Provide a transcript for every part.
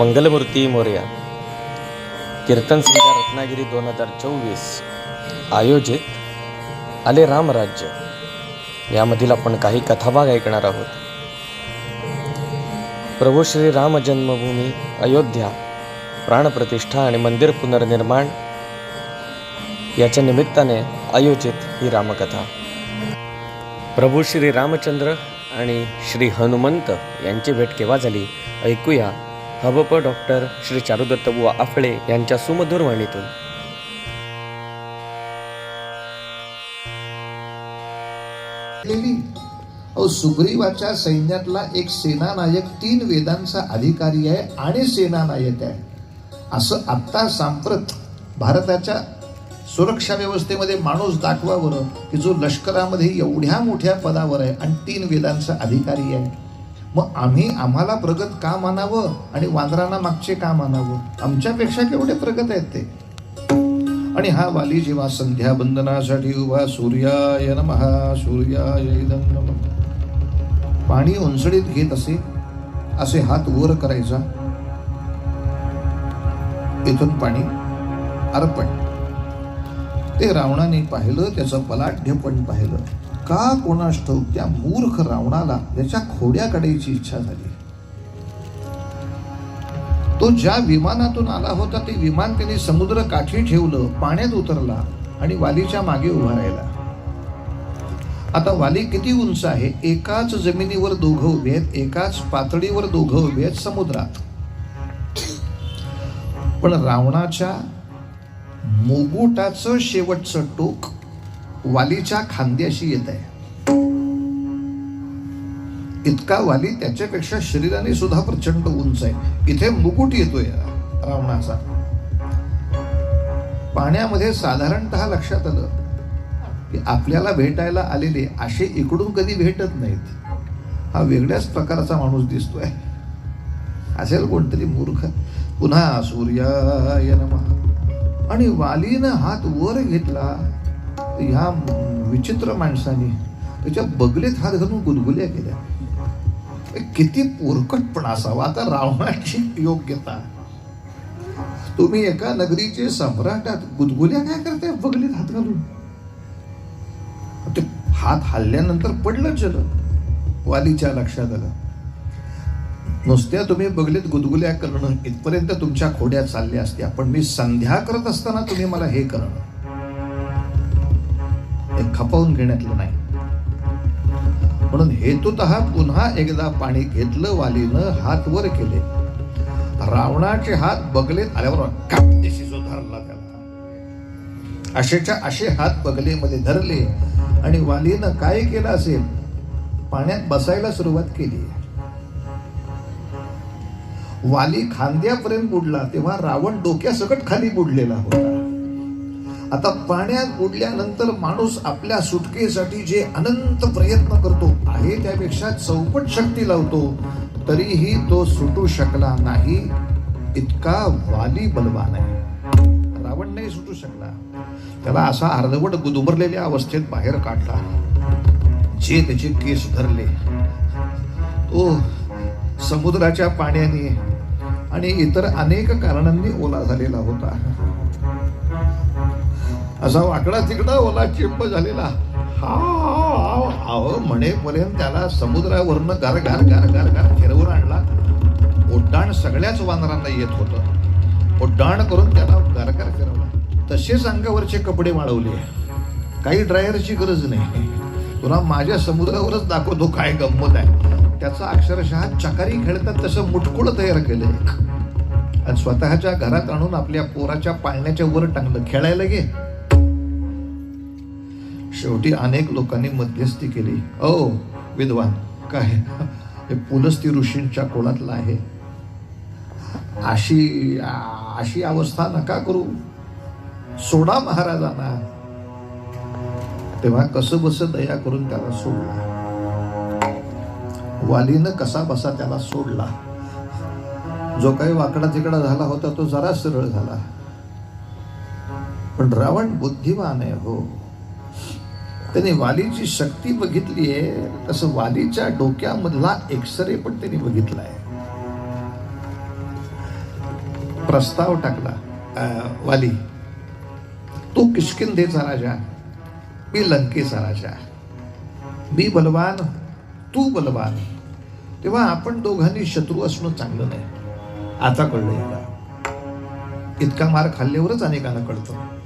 मंगलमूर्ती मोर्या कीर्तन संध्या रत्नागिरी दोन हजार चोवीस आयोजित आले रामराज्य यामधील आपण काही कथाभाग ऐकणार आहोत. प्रभू श्री राम जन्मभूमी अयोध्या प्राणप्रतिष्ठा आणि मंदिर पुनर्निर्माण याच्या निमित्ताने आयोजित ही रामकथा. प्रभू श्री रामचंद्र आणि श्री हनुमंत यांची भेट केव्हा झाली? ऐकूया. हबप डॉक्टर श्री चारुदत्त बुवा आफळे यांच्या सुमधुर वाणीतून. अहो सुग्रीवाच्या सैन्यातला एक सेनानायक तीन वेदांचा अधिकारी आहे आणि सेनानायक आहे. असं आत्ता सांप्रत भारताच्या सुरक्षा व्यवस्थेमध्ये माणूस दाखवा बरं की जो लष्करामध्ये एवढ्या मोठ्या पदावर आहे आणि तीन वेदांचा अधिकारी आहे. मग आम्ही आम्हाला प्रगत का मानावं आणि वांदरांना मागचे का मानावं? आमच्यापेक्षा केवढे प्रगत आहेत ते? आणि हा वाली जेव्हा संध्या बंदनासाठी उभा सूर्याय महा सूर्याय इदं पाणी उंचडीत घेत असे असे हात वर करायचा. इथून पाणी अर्पण. ते रावणाने पाहिलं त्याचं बलाढ्य पण पाहिलं. का कोणास ठाऊक त्या मूर्ख रावणाला त्याच्या खोड्या काढायची इच्छा झाली. तो ज्या विमानातून आला होता ते विमान त्याने समुद्र काठी ठेवलं पाण्यात उतरला आणि वालीच्या मागे उभा राहिला. आता वाली किती उंच आहे? एकाच जमिनीवर दोघं उभे आहेत एकाच पातळीवर दोघं उभे आहेत समुद्रात. पण रावणाच्या मोगुटाचं शेवटचं टोक वालीच्या खांद्याशी येत आहे. इतका वाली त्याच्यापेक्षा शरीराने सुद्धा प्रचंड उंच आहे. इथे मुकुट येतोय रावणाचा पाण्यामध्ये साधारणत लक्षात आलं की आपल्याला भेटायला आलेले असे इकडून कधी भेटत नाहीत. हा वेगळ्याच प्रकारचा माणूस दिसतोय. असेल कोणतरी मूर्ख. पुन्हा सूर्याय नमः. आणि वालीनं हात वर घेतला ह्या विचित्र माणसाने त्याच्या बगलेत हात घालून गुदगुल्या केल्या. किती पोरकटपणा असावा. आता रावणाची योग्यता. तुम्ही एका नगरीचे सम्राटात गुदगुल्या काय करताय? बगलीत हात घालून. ते हात हल्ल्यानंतर पडलं जल वालीच्या लक्षात आलं. नुसत्या तुम्ही बगलीत गुदगुल्या करणं इथपर्यंत तुमच्या खोड्या चालल्या असत्या. पण मी संध्या करत असताना तुम्ही मला हे करणं. ते खपवून घेण्यातलं नाही. म्हणून हेतुत पुन्हा एकदा पाणी घेतलं वालीनं हात वर केले. रावणाचे हात बगलेत आल्यावर कापदेशी जो धरला त्याला. असेच्या असे हात बगलेमध्ये धरले आणि वालीनं काय केलं असेल? पाण्यात बसायला सुरुवात केली. वाली खांद्यापर्यंत बुडला तेव्हा रावण डोक्यासकट खाली बुडलेला होता. आता पाण्यात बुडल्यानंतर माणूस आपल्या सुटकेसाठी जे अनंत प्रयत्न करतो आहे त्यापेक्षा चौपट शक्ती लावतो तरीही तो सुटू शकला नाही. इतका वाली बलवान आहे. रावण नाही सुटू शकला. त्याला असा अर्धवट गुदुमरलेल्या अवस्थेत बाहेर काढला. जे त्याचे केस धरले. तो समुद्राच्या पाण्याने आणि इतर अनेक कारणांनी ओला झालेला होता. असा वाकडा तिकडा ओला चिंप झालेला. हा अहो म्हणेपर्यंत त्याला समुद्रावरनं गार गार गार गार गार फिरवून आणला. उड्डाण सगळ्याच वानरांना येत होतं. उड्डाण करून त्याला गारगार फिरवला. तसेच अंगावरचे कपडे वाढवले काही ड्रायरची गरज नाही. तुला माझ्या समुद्रावरच दाखवतो काय गंमत आहे. त्याचा अक्षरशः चकारी खेळतात तसं मुटकुळ तयार केलं एक आणि स्वतःच्या घरात आणून आपल्या पोराच्या पाळण्याच्या वर टांगलं. खेळायला गे शेवटी अनेक लोकांनी मध्यस्थी केली. ओ विद्वान काय? हे पुलस्ती ऋषींच्या कोणातलं आहे? अशी अशी अवस्था नका करू. सोडा महाराजांना. तेव्हा कसं बस दया करून त्याला सोडला. वालीनं कसा बसा त्याला सोडला. जो काही वाकडा तिकडा झाला होता तो जरा सरळ झाला. पण रावण बुद्धिमान आहे हो. त्याने वालीची शक्ती बघितली आहे. तसं वालीच्या डोक्यामधला एक्सरे पण त्यांनी आहे. प्रस्ताव टाकला वाली तू किशकिंदेचा राजा मी लंकेचा राजा. मी बलवान तू बलवान. तेव्हा आपण दोघांनी शत्रू असणं चांगलं नाही. आता कळलं याला. इतका मार खाल्ल्यावरच अनेकांना कळतं.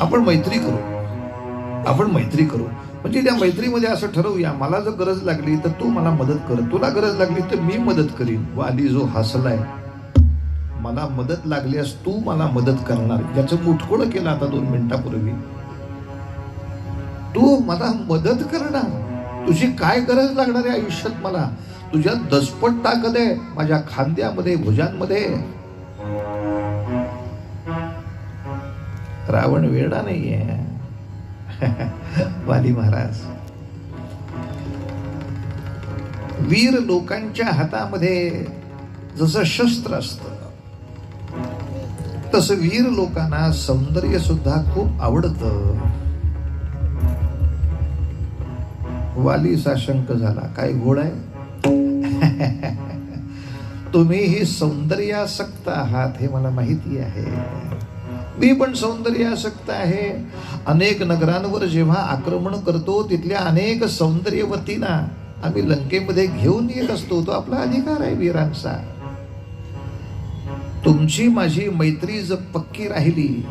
आपण मैत्री करू. आपण मैत्री करू. म्हणजे त्या मैत्रीमध्ये असं ठरवूया मला जर गरज लागली तर तू मला मदत कर. तुला गरज लागली तर मी मदत करीन. वाली जो हसलाय मला मदत लागल्यास तू मला मदत करणार. याचं मुठकोड केलं आता दोन मिनिटापूर्वी. तू मला मदत करणार. तुझी काय गरज लागणार आहे आयुष्यात मला? तुझ्या दसपट ताकद आहे. माझ्या खांद्यामध्ये भुजांमध्ये. रावण वेडा नाहीये. वाली महाराज. वीर लोकांच्या हातामध्ये जसं शस्त्र असत तसं वीर लोकांना सौंदर्य सुद्धा खूप आवडत. वाली साशंक झाला. काय घोड आहे? तुम्ही ही सौंदर्यासक्त आहात हे मला माहिती आहे. मी पण सौंदर्यासक्त आहे. अनेक नगरांवर जेव्हा आक्रमण करतो तिथल्या अनेक सौंदर्यवतींना आम्ही लंकेमध्ये घेऊन येत असतो. तो आपला अधिकार आहे वीरांचा. तुमची माझी मैत्री जर पक्की राहिली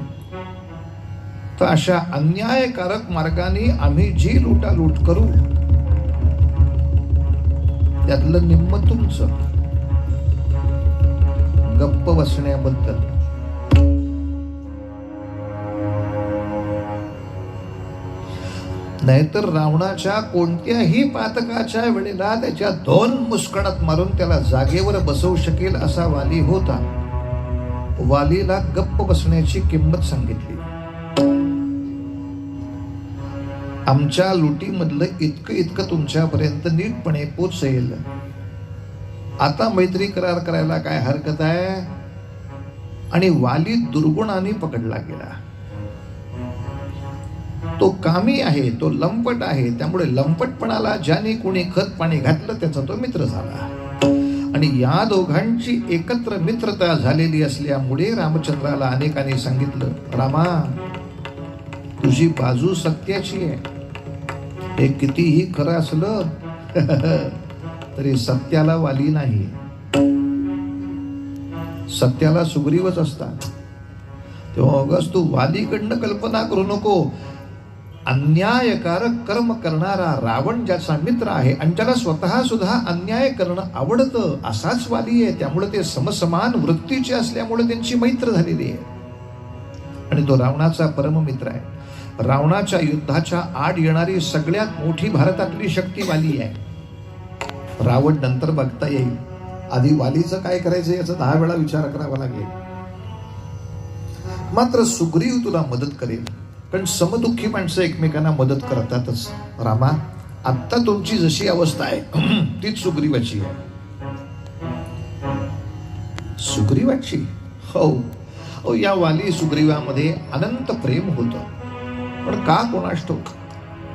तर अशा अन्यायकारक मार्गाने आम्ही जी लुटालूट करू त्यातलं निम्म तुमचं. गप्प बसण्याबद्दल. नाहीतर रावणाच्या कोणत्याही पातकाच्या वेळेला त्याच्या दोन मुस्कणात मारून त्याला जागेवर बसवू शकेल असा वाली होता. वालीला गप्प बसण्याची किंमत सांगितली. आमच्या लुटीमधलं इतकं इतकं तुमच्यापर्यंत नीटपणे पोचेल. आता मैत्री करार करायला काय हरकत आहे? आणि वाली दुर्गुणाने पकडला गेला. तो कामी आहे तो लंपट आहे त्यामुळे लंपटपणाला ज्याने कोणी खत पाणी घातलं त्याचा तो मित्र झाला. आणि या दोघांची एकत्र मित्रता झालेली असल्यामुळे रामचंद्राला अनेकांनी सांगितलं रामा तुझी बाजू सत्याची आहे. हे कितीही खरं असलं तरी सत्याला वाली नाही. सत्याला सुग्रीवच असतात. तेव्हा अगस तू वालीकडनं कल्पना करू नको. अन्यायकारक कर्म करणारा रावण ज्याचा मित्र आहे आणि त्याला स्वतः सुद्धा अन्याय करणं आवडतं असाच वाली आहे. त्यामुळे ते समसमान वृत्तीचे असल्यामुळे त्यांची मैत्र झालेली आहे. आणि तो रावणाचा परममित्र आहे. रावणाच्या युद्धाच्या आड येणारी सगळ्यात मोठी भारतातली शक्ती वाली आहे. रावण नंतर बघता येईल. आधी वालीचं काय करायचं याचा दहा वेळा विचार करावा लागेल. मात्र सुग्रीव तुला मदत करेल. कारण समदुःखी माणसं एकमेकांना मदत करतातच. रामा आत्ता तुमची जशी अवस्था आहे तीच सुग्रीवाची आहे. सुग्रीवाची? हो. हो या वाली सुग्रीवामध्ये अनंत प्रेम होतं. पण का कोणास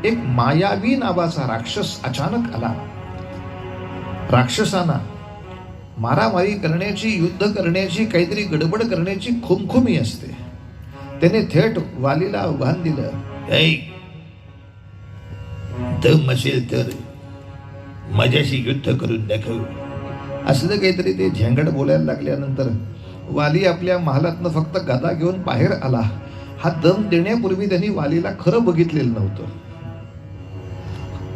एक मायावी नावाचा राक्षस अचानक आला. राक्षसाना मारामारी करण्याची युद्ध करण्याची काहीतरी गडबड करण्याची खुमखुमी असते. त्याने थेट वालीला आव्हान दिलं दम असेल तर माझ्याशी युद्ध करून दाखव. असलं काहीतरी ते झेंगड बोलायला लागल्यानंतर वाली आपल्या महालातनं फक्त गदा घेऊन बाहेर आला. हा दम देण्यापूर्वी त्यांनी वालीला खरं बघितलेलं नव्हतं.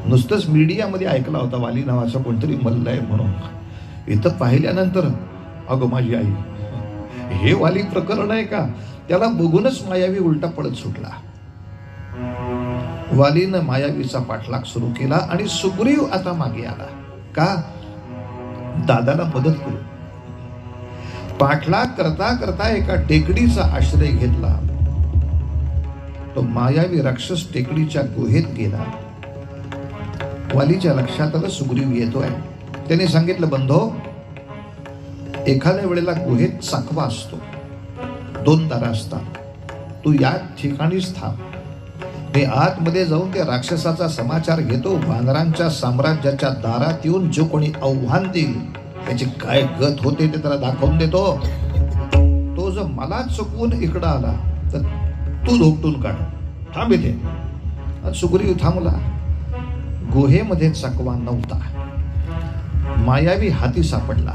नुसतंच मीडियामध्ये ऐकला होता वाली नावाचा कोणतरी मल्ल आहे म्हणून. इथं पाहिल्यानंतर अगं माझी आई हे वाली प्रकरण आहे का? त्याला बघूनच मायावी उलटा पडत सुटला. वालीनं मायावीचा पाठलाग सुरू केला आणि सुग्रीव आता मागे आला. का? दादाला मदत करू. पाठलाग करता करता एका टेकडीचा आश्रय घेतला. तो मायावी राक्षस टेकडीच्या गुहेत गेला. वालीच्या लक्षात आलं सुग्रीव येतोय. त्याने सांगितलं बंधो एखाद्या वेळेला गुहेत चाकवा असतो. दोन तारा असतात. तू या ठिकाणीच थांब. मी आतमध्ये जाऊन त्या राक्षसाचा समाचार घेतो वानरांच्या साम्राज्याच्या दारात येऊन जो कोणी आव्हान देईल त्याची काय गत होते ते त्याला दाखवून देतो. तो जर मला चुकवून इकडं आला तर तू झोपटून काढ. थांब इथे. सुग्रीव थांबला. गुहेमध्ये चकवा नव्हता. मायावी हाती सापडला.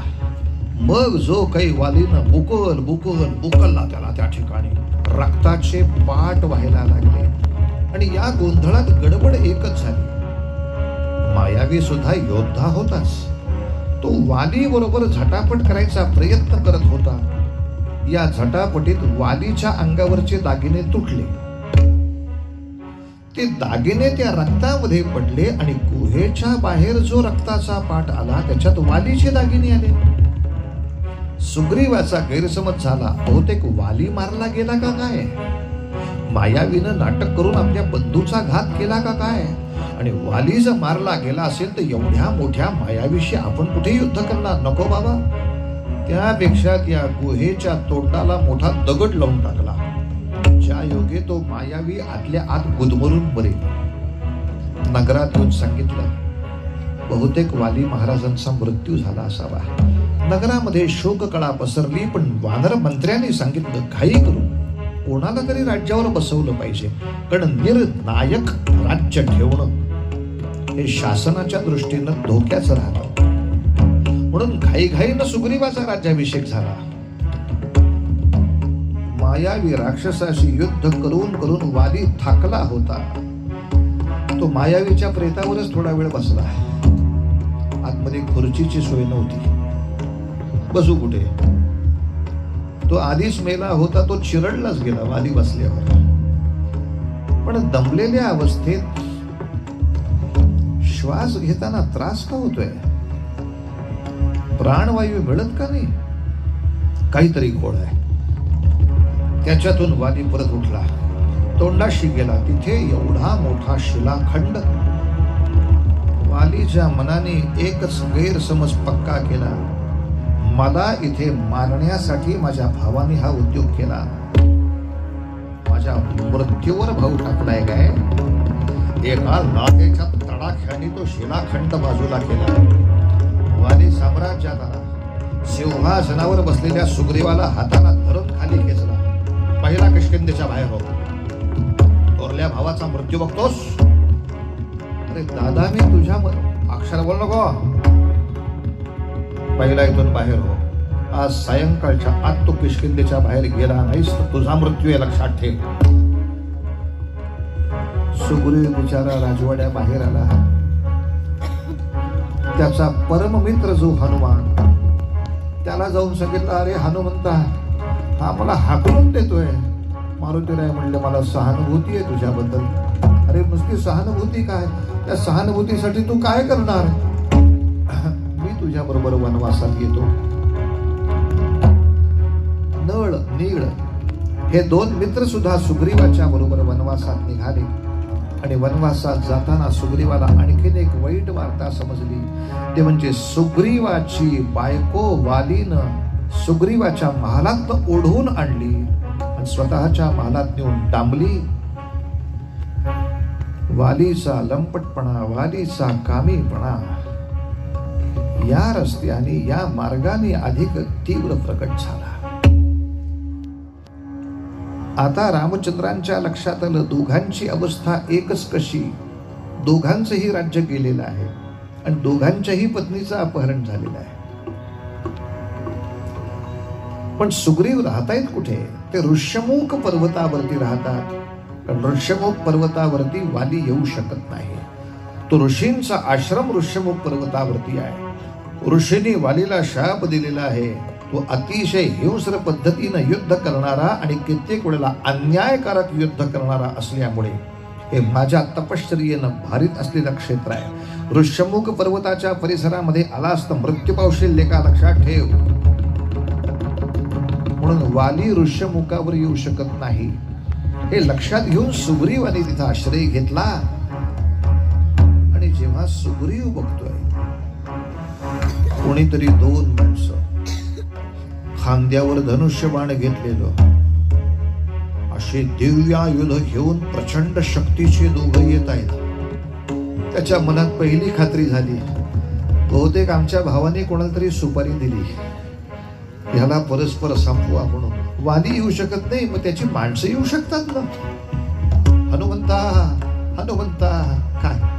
मग जो काही वालीनं बुकल बुकल बुकलला त्याला त्या ठिकाणी. रक्ताचे पाट व्हायला लागले. आणि या गोंधळात गडबड एकच झाली. मायावी सुद्धा योद्धा होताच. तो वाली बरोबर झटापट करायचा प्रयत्न करत होता. या झटापटीत वालीच्या अंगावरचे दागिने तुटले. ते दागिने त्या रक्तामध्ये पडले आणि गुहेच्या बाहेर जो रक्ताचा पाठ आला त्याच्यात वालीचे दागिने आले. सुग्रीवाचा गैरसमज झाला. बहुतेक वाली मारला गेला का काय? मायावीनं नाटक करून आपल्या बंधूचा घात केला का काय? आणि वाली जर मारला गेला असेल तर एवढ्या मोठ्या मायावीशी आपण कुठे युद्ध करणार? नको बाबा. त्यापेक्षा त्या गुहेच्या तोंडाला मोठा दगड लावून टाकला. ज्या योगे तो मायावी आतल्या आत गुदमरून मरेल. नगरात येऊन सांगितलं बहुतेक वाली महाराजांचा मृत्यू झाला असावा. नगरामध्ये शोककळा पसरली पण वानर मंत्र्याने सांगितलं घाई करू कोणाला तरी राज्यावर बसवलं पाहिजे. कारण निर्नायक राज्य ठेवणं. हे शासनाच्या दृष्टीनं धोक्याचं राहतं. म्हणून घाईघाईनं सुग्रीवाचा राज्याभिषेक झाला. मायावी राक्षसाशी युद्ध करून करून वाली थाकला होता. तो मायावीच्या प्रेतावरच थोडा वेळ बसला. आतमध्ये खुर्चीची सोय नव्हती. बसू कुठे? तो आधीच मेला होता तो चिरडलाच गेला वाली बसल्यावर. पण दमलेल्या अवस्थेत श्वास घेताना त्रास का होतोय? प्राणवायू मिळत का नाही? काहीतरी घोळ आहे. त्याच्यातून वाली परत उठला. तोंडाशी गेला. तिथे एवढा मोठा शिलाखंड. वालीच्या मनाने एकच गैरसमज पक्का केला. मला इथे मारण्यासाठी माझ्या भावाने हा उद्योग केला. माझ्या मृत्यूवर भाऊ टाकलाय काय? एका लागेच्या तडाख्याने तो शिलाखंड बाजूला केला. वाली साम्राज्याला सिंहासनावर बसलेल्या सुग्रीवाला हाताला धरून खाली खेचला. पहिला किष्किंदेच्या बाहेर हो थोरल्या भावाचा मृत्यू बघतोस? अरे दादा मी तुझ्या अक्षर बोल नको. पहिला इथून बाहेर हो. आज सायंकाळच्या आत तो किशकिंदेच्या बाहेर गेला नाहीस तर तुझा मृत्यू आहे लक्षात ठेव. सुग्रीव बिचारा राजवाड्या बाहेर आला. त्याचा परममित्र जो हनुमान त्याला जाऊन सांगितलं अरे हनुमंता हा मला हाकलून देतोय. मारुतीराय म्हणले मला सहानुभूती आहे तुझ्याबद्दल. अरे नुसती सहानुभूती काय? त्या सहानुभूतीसाठी तू काय करणार? तुझ्याबरोबर वनवासात येतो. नळ नीळ हे दोन मित्र सुद्धा सुग्रीवाच्या बरोबर वनवासात निघाले. आणि वनवासात जाताना सुग्रीवाला आणखीन एक वाईट वार्ता समजली. ते म्हणजे सुग्रीवाची बायको वालीनं सुग्रीवाच्या महालात ओढून आणली आणि स्वतःच्या महालात नेऊन डांबली. वालीचा लंपटपणा वालीचा कामीपणा या रस्त्याने या मार्गाने अधिक तीव्र प्रकट झाला. आता रामचंद्रांच्या लक्षात आलं दोघांची अवस्था एकच कशी? दोघांचंही राज्य गेलेलं आहे आणि दोघांच्याही पत्नीचं अपहरण झालेलं आहे. पण सुग्रीव राहतायत कुठे? ते ऋष्यमुख पर्वतावरती राहतात. कारण ऋष्यमुख पर्वतावरती वाली येऊ शकत नाही. तो ऋषींचा आश्रम ऋष्यमुख पर्वतावरती आहे. ऋषीने वालीला शाप दिलेला आहे. तो अतिशय हिंस्र पद्धतीनं युद्ध करणारा आणि कित्येक वेळेला अन्यायकारक युद्ध करणारा असल्यामुळे हे माझ्या तपश्चर्येनं भारित असलेलं क्षेत्र आहे. ऋष्यमुख पर्वताच्या परिसरामध्ये आलास तर मृत्यू पावशील लेखा लक्षात ठेव. म्हणून वाली ऋष्यमुखावर येऊ शकत नाही. हे लक्षात घेऊन सुग्रीवाने तिथं आश्रय घेतला. आणि जेव्हा सुग्रीव बघतोय कोणीतरी दोन माणसं खांद्यावर धनुष्यबाण घेतलेलं असे दिव्यायुध घेऊन प्रचंड शक्तीचे दोघं येत आहेत. त्याच्या मनात पहिली खात्री झाली. बहुतेक आमच्या भावाने कोणाला तरी सुपारी दिली. ह्याला परस्पर संपवा म्हणून. वादी येऊ शकत नाही मग त्याची माणसं येऊ शकतात ना? हनुमंता हनुमंता काय?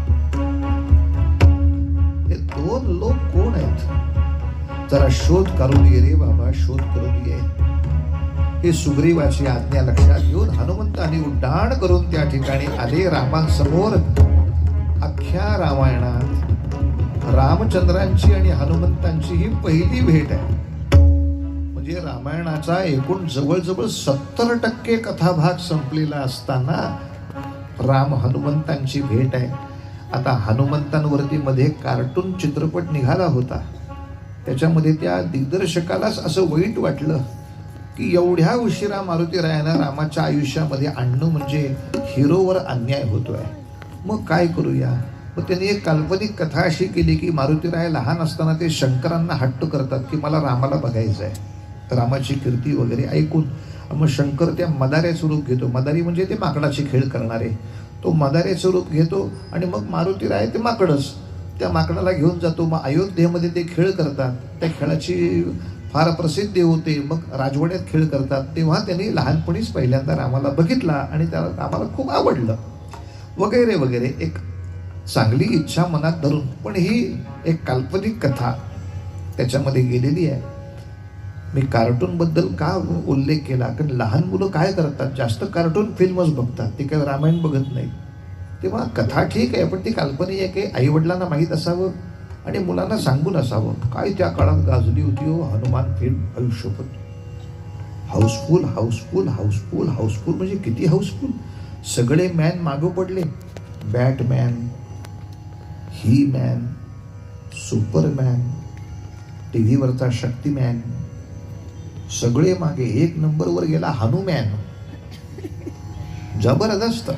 दोन लोक कोण आहेत? जरा शोध करून ये रे बाबा शोध करून ये. हे सुग्रीवाची आज्ञा लक्षात घेऊन हनुमंताने उड्डाण करून त्या ठिकाणी आले रामांसमोर. अख्ख्या रामायणात रामचंद्रांची आणि हनुमंतांची ही पहिली भेट आहे. म्हणजे रामायणाचा एकूण जवळजवळ सत्तर टक्के कथाभाग संपलेला असताना राम हनुमंतांची भेट आहे. आता हनुमंतांवरती मध्ये कार्टून चित्रपट निघाला होता. त्याच्यामध्ये त्या दिग्दर्शकालाच असं वाईट वाटलं की एवढ्या उशिरा मारुती रायानं रामाच्या आयुष्यामध्ये आणणं म्हणजे हिरोवर अन्याय होतोय. मग काय करूया? मग त्यांनी एक काल्पनिक कथा अशी केली की मारुतीराय लहान असताना ते शंकरांना हट्ट करतात की मला रामाला बघायचं आहे रामाची कीर्ती वगैरे ऐकून मग शंकर त्या मदाऱ्याचं रूप घेतो. मदारी म्हणजे ते माकडाचे खेळ करणारे. तो मदाऱ्याचं रूप घेतो आणि मग मारुती राय ते माकडच. त्या माकडाला घेऊन जातो. मग अयोध्येमध्ये ते खेळ करतात. त्या खेळाची फार प्रसिद्धी होते. मग राजवाड्यात खेळ करतात. तेव्हा त्यांनी लहानपणीच पहिल्यांदा रामाला बघितला आणि त्याला रामाला खूप आवडलं. वगैरे वगैरे. एक चांगली इच्छा मनात धरून. पण ही एक काल्पनिक कथा त्याच्यामध्ये गेलेली आहे. मी कार्टूनबद्दल का उल्लेख केला? कारण लहान मुलं काय करतात? जास्त कार्टून फिल्मच बघतात. ते काय रामायण बघत नाही तेव्हा कथा ठीक आहे पण ती काल्पनिक आहे की आईवडिलांना माहीत असावं आणि मुलांना सांगून असावं. काय त्या काळात गाजली होती हो हनुमान फिल्म आयुष्यभर? हाऊसफुल हाऊसफुल हाऊसफुल हाऊसफुल म्हणजे किती हाऊसफुल सगळे मॅन मागं पडले. Batman he man Superman T व्हीवरचा शक्तिमॅन सगळे मागे एक नंबरवर गेला हनुमॅन. जबरदस्त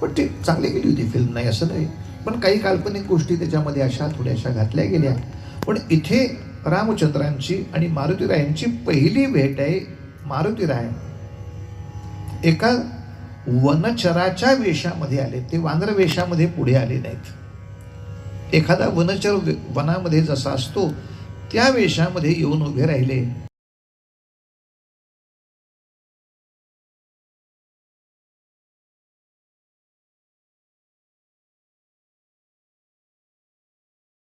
पण ती चांगली गेली होती फिल्म नाही असं नाही. पण काही काल्पनिक गोष्टी त्याच्यामध्ये अशा थोड्याशा घातल्या गेल्या. पण इथे रामचंद्रांची आणि मारुतीरायांची पहिली भेट आहे मारुतीराय. एका वनचराच्या वेशामध्ये आले. ते वानर वेशामध्ये पुढे आले नाहीत. एखादा वनचर वनामध्ये जसा असतो त्या वेशामध्ये येऊन उभे राहिले.